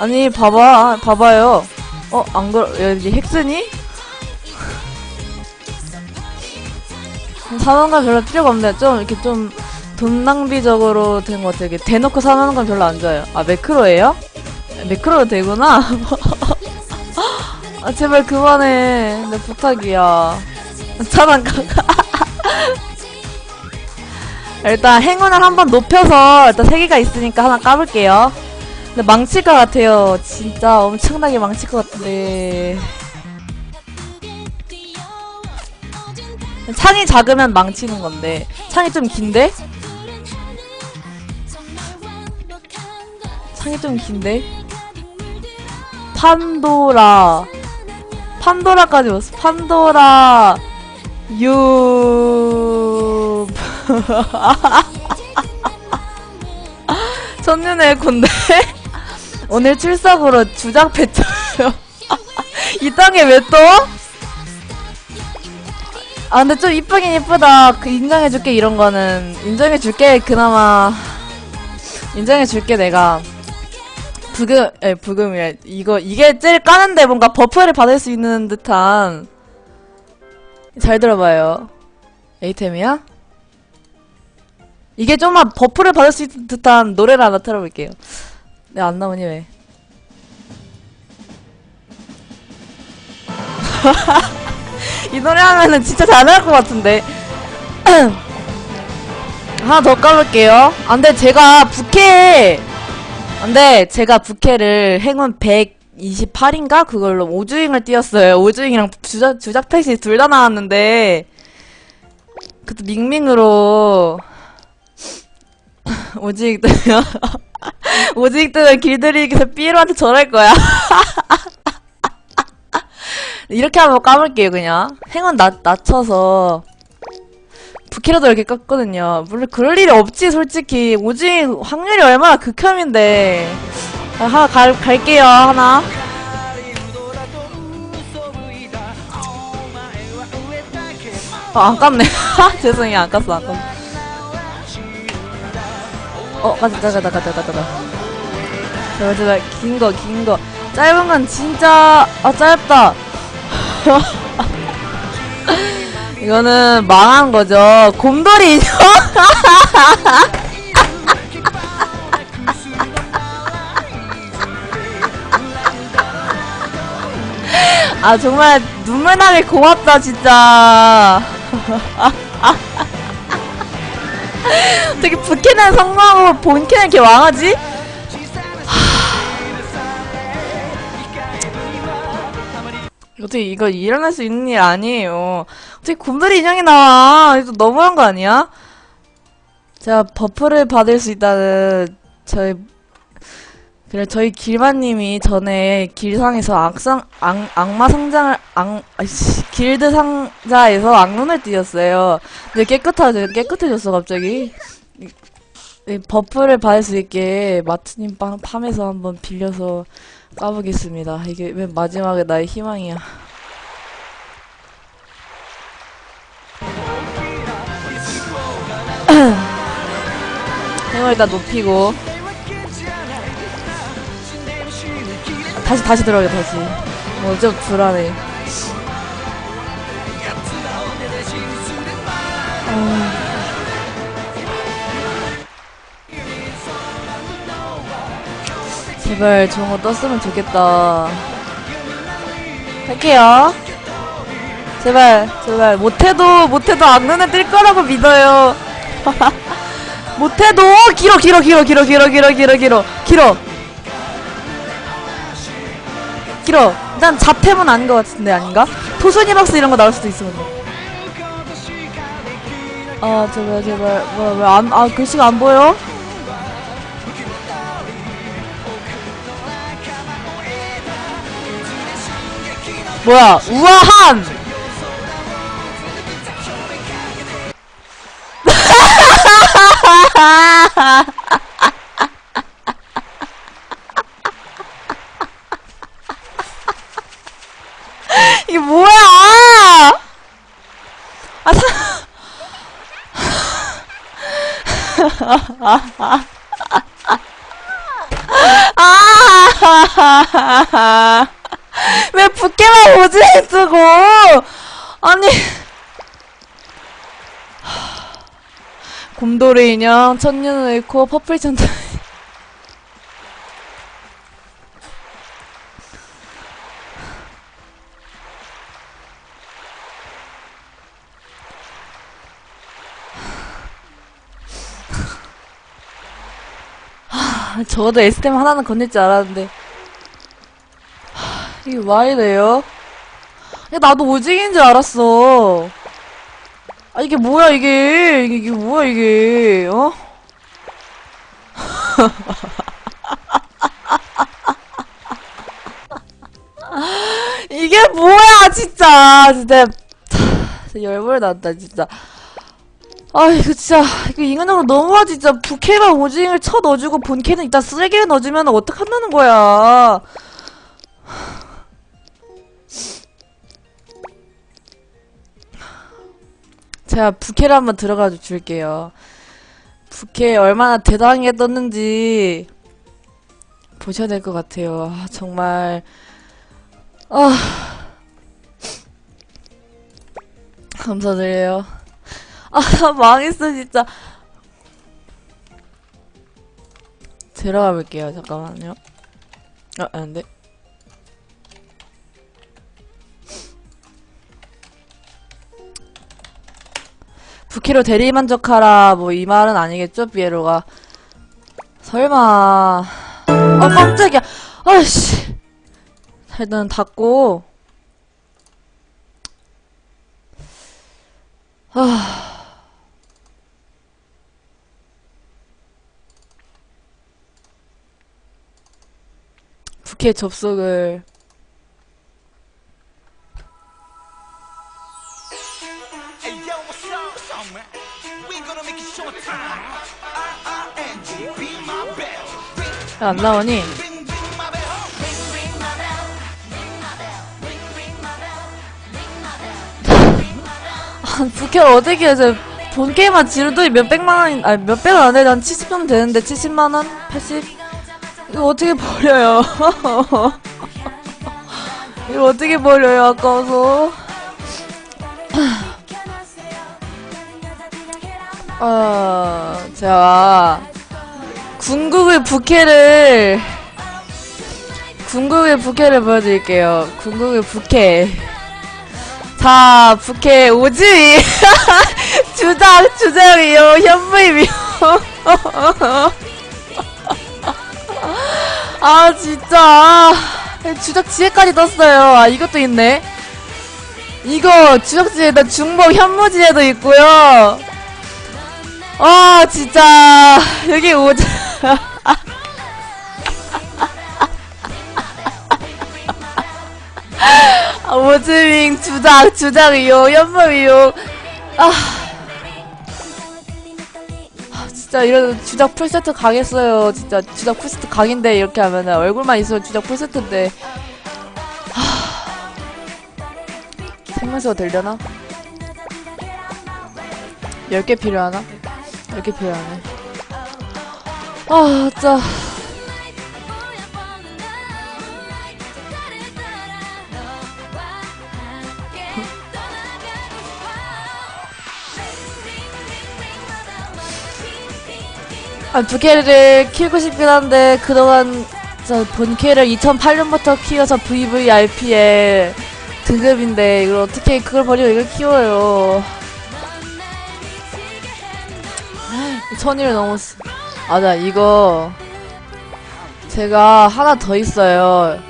아니 봐봐 봐봐요. 어 안 그러 여기 헥스니? 사는 건 별로 필요가 없네 좀 이렇게 좀 돈 낭비적으로 된 것 같아요. 이게 대놓고 사는 건 별로 안 좋아요. 아 매크로예요? 매크로도 되구나. 아 제발 그만해. 내 부탁이야. 차단 가 일단 행운을 한번 높여서 일단 세 개가 있으니까 하나 까볼게요 근데 망칠 것 같아요. 진짜 엄청나게 망칠 것 같은데. 창이 작으면 망치는 건데. 창이 좀 긴데? 창이 좀 긴데? 판도라. 판도라까지 왔어. 판도라. 유. 첫눈에 군대. 오늘 출석으로 주작 배쳐요. 이 땅에 왜 또? 아 근데 좀 이쁘긴 이쁘다. 그 인정해줄게 이런 거는 인정해줄게 그나마 인정해줄게 내가 부금 에 부금이래 이거 이게 제일 까는데 뭔가 버프를 받을 수 있는 듯한 잘 들어봐요. 에이템이야? 이게 좀만 버프를 받을 수 있는 듯한 노래를 하나 틀어볼게요. 네, 안 나오니 왜? 이 노래 하면은 진짜 잘 나올 것 같은데. 하나 더 까볼게요. 안 돼, 제가 부캐. 안 돼, 제가 부캐를 행운 128인가? 그걸로 오주잉을 띄웠어요. 오주잉이랑 주작, 주작 펫이 둘다 나왔는데. 그때 밍밍으로. 오주잉 뜨면. 오직 뜨면 길들이기서 삐로한테 절할 거야. 이렇게 한번 까볼게요, 그냥. 행운 낮, 낮춰서. 부캐라도 이렇게 깠거든요. 물론 그럴 일이 없지, 솔직히. 오직 확률이 얼마나 극혐인데. 아, 하나 갈, 갈게요, 하나. 어, 안 깠네. 죄송해요, 안 깠어, 안 깠어. 어, 가자, 가자, 가자, 가자, 가자. 제발, 제발, 긴 거, 긴 거. 짧은 건 진짜, 아, 짧다. 이거는 망한 거죠. 곰돌이 인형. 아, 정말 눈물 나게 고맙다, 진짜. 되게 부캐는 성공하고 본캐는 이렇게 왕하지? 어떻게 이거 일어날 수 있는 일 아니에요. 어떻게 곰돌이 인형이 나와? 이거 너무한 거 아니야? 제가 버프를 받을 수 있다는 저희 그래 저희 길마님이 전에 길상에서 악상 악, 악마 상장을 악 아이씨 길드 상자에서 악눈을 띄었어요. 근데 깨끗하죠 깨끗해졌어 갑자기. 버프를 받을 수 있게 마트님 빵 팜에서 한번 빌려서 까보겠습니다. 이게 맨 마지막에 나의 희망이야. 힘을 일단 높이고 다시 다시 들어요 다시. 어좀 불안해. 아. 제발 정어 떴으면 좋겠다. 할게요. 제발, 제발. 못해도, 못해도 안 눈에 뜰 거라고 믿어요. 못해도! 길어, 길어, 길어, 길어, 길어, 길어, 길어, 길어. 길어. 길어 일단 잡템은 아닌 것 같은데 아닌가? 토순이 박스 이런 거 나올 수도 있어 근데 아 제발 제발 뭐야 왜안아 글씨가 안 보여? 뭐야 우아한 아 왜 부캐만 오지? 쓰고. 아니. 곰돌이 인형 천년을 잃고 퍼플 하, 적어도 S템 하나는 건넬 줄 알았는데. 하, 이게 왜 이래요? 야 나도 오징인 줄 알았어. 아 이게 뭐야 이게? 이게, 이게 뭐야 이게? 어? 이게 뭐야 진짜! 진짜 열불 난다 진짜 아 이거 진짜 이거 인간적으로 너무하 진짜 부캐만 오징을 쳐 넣어주고 본캐는 일단 쓰레기를 넣어주면 어떡한다는 거야 제가 부캐를 한번 들어가 줄게요. 부캐 얼마나 대단하게 떴는지 보셔야 될 것 같아요. 아, 정말 아 감사드려요. 아 망했어 진짜. 들어가 볼게요. 잠깐만요. 아 안돼. 부캐로 대리만족하라 뭐 이 말은 아니겠죠 비에로가 설마 아 깜짝이야 아이씨 일단 닫고 아 be my bell. 안 나오니? 부캐를 어떻게 해서 본 게임만 지르도 몇백만 원, 아니 몇백 원 안에 한 70점 되는데 70만 원? 80? 이거 어떻게 버려요? 이거 어떻게 버려요? 아까워서. 아, 제가 궁극의 부캐를 궁극의 부캐를 보여드릴게요. 궁극의 부캐. 자, 부캐 오지! 주작, 주작이요, 현무이요. 주작 지혜까지 떴어요. 아, 이것도 있네. 이거 주작 지혜다 중복 현무 지혜도 있고요. 아, 진짜. 여기 오지. 아, 오즈밍 주작 주작이요 연범이요 아. 아 진짜 이런 주작 풀세트 강했어요 진짜 주작 풀세트 강인데 이렇게 하면은 얼굴만 있으면 주작 풀세트인데 아. 생명수가 되려나? 10개 필요하나? 10개 필요하네 아 진짜 아, 부캐를 키우고 싶긴 한데, 그동안, 저, 본캐를 2008년부터 키워서 VVIP에 등급인데, 이걸 어떻게 그걸 버리고 이걸 키워요. 천일을 쓰... 맞아, 이거, 제가 하나 더 있어요.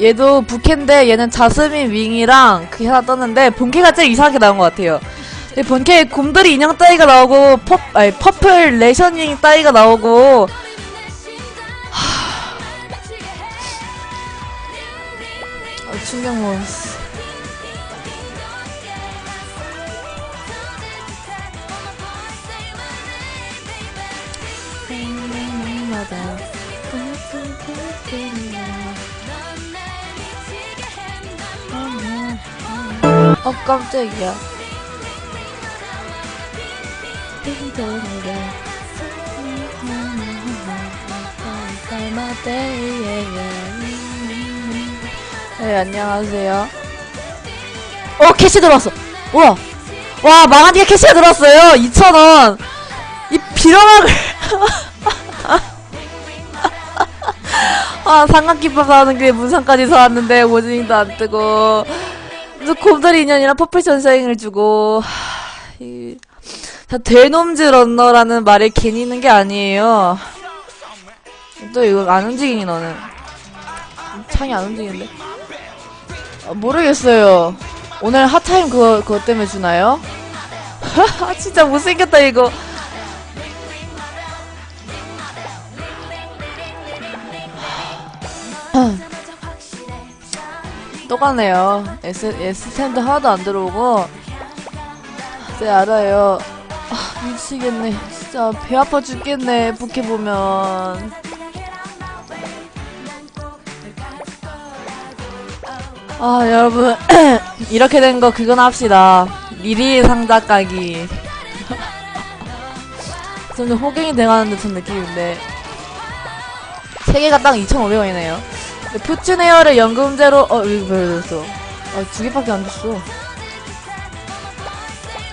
얘도 부캐인데, 얘는 자스민 윙이랑 그게 하나 떴는데, 본캐가 제일 이상하게 나온 것 같아요. 이 본캐 곰돌이 인형 따위가 나오고 퍼 아니 퍼플 레셔닝 따위가 나오고 아, 충격 먹었어. 어 깜짝이야. 네, 안녕하세요. 어, 캐시 들어왔어. 우와. 와, 망한디가 캐시가 들어왔어요. 2,000원. 이 빌어먹을. 아, 삼각김밥 사는 게 문상까지 사왔는데, 오징이도 안 뜨고. 또 곰돌이 인연이랑 퍼플 선샤인을 주고. 하, 이, 자, 대놈즈 런너라는 말이 괜히 있는 게 아니에요. 또 이거 안 움직이니, 너는. 창이 안 움직이는데. 아, 모르겠어요. 오늘 핫타임 그거, 그거 때문에 주나요? 진짜 못생겼다, 이거. 똑같네요. S, S 스탠드 하나도 안 들어오고. 네, 알아요. 아, 미치겠네. 진짜 배 아파 죽겠네, 부캐 보면. 아, 여러분. 이렇게 된 거 그건 합시다. 미리 상자 까기. 좀 호갱이 돼가는 듯한 느낌인데. 세 개가 딱 2,500원이네요. 푸츠네어를 연금제로, 어, 이거 왜 줬어? 아, 두 개밖에 안 줬어.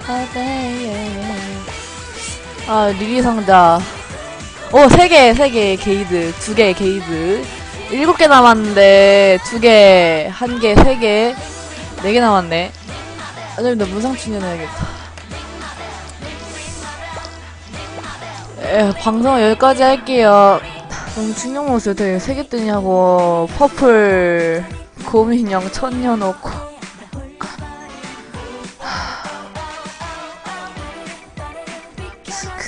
아, 네, 아, 리리 상자. 오, 세 개, 세 개, 게이드. 두 개, 게이드. 일곱 개 남았는데, 두 개, 한 개, 세 개, 네개 남았네. 아, 좀 더 무상 충전해야겠다. 에, 방송 여기까지 할게요. 너무 충격 먹었어요. 되게 세개 뜨냐고. 퍼플, 고민형, 천년 넣고.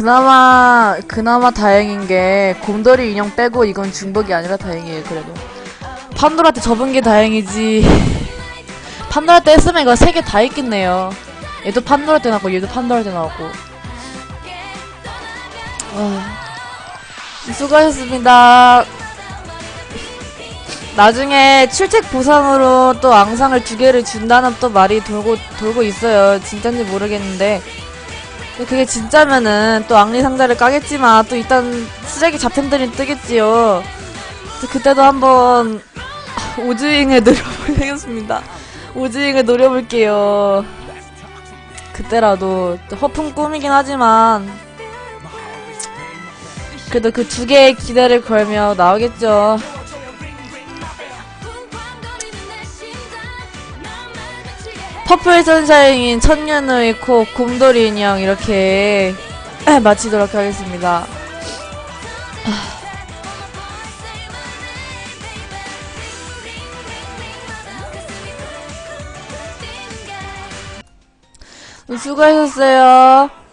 그나마, 그나마 다행인 게, 곰돌이 인형 빼고 이건 중복이 아니라 다행이에요, 그래도. 판도라한테 접은 게 다행이지. 판도라 때 했으면 이거 세 개 다 있겠네요. 얘도 판도라 때 나왔고, 얘도 판도라 때 나왔고. 아. 수고하셨습니다. 나중에 출첵 보상으로 또 앙상을 두 개를 준다는 또 말이 돌고 돌고 있어요. 진짠지 모르겠는데. 그게 진짜면은 또 앙리 상자를 까겠지만 또 일단 쓰레기 잡템들이 뜨겠지요. 그때도 한번 오즈잉을 노려보겠습니다. 오즈잉을 노려볼게요. 그때라도 또 허풍 꿈이긴 하지만 그래도 그 두 개의 기대를 걸며 나오겠죠. 퍼플 선샤인인 천년의 코 곰돌이 인형 이렇게 마치도록 하겠습니다. 수고하셨어요.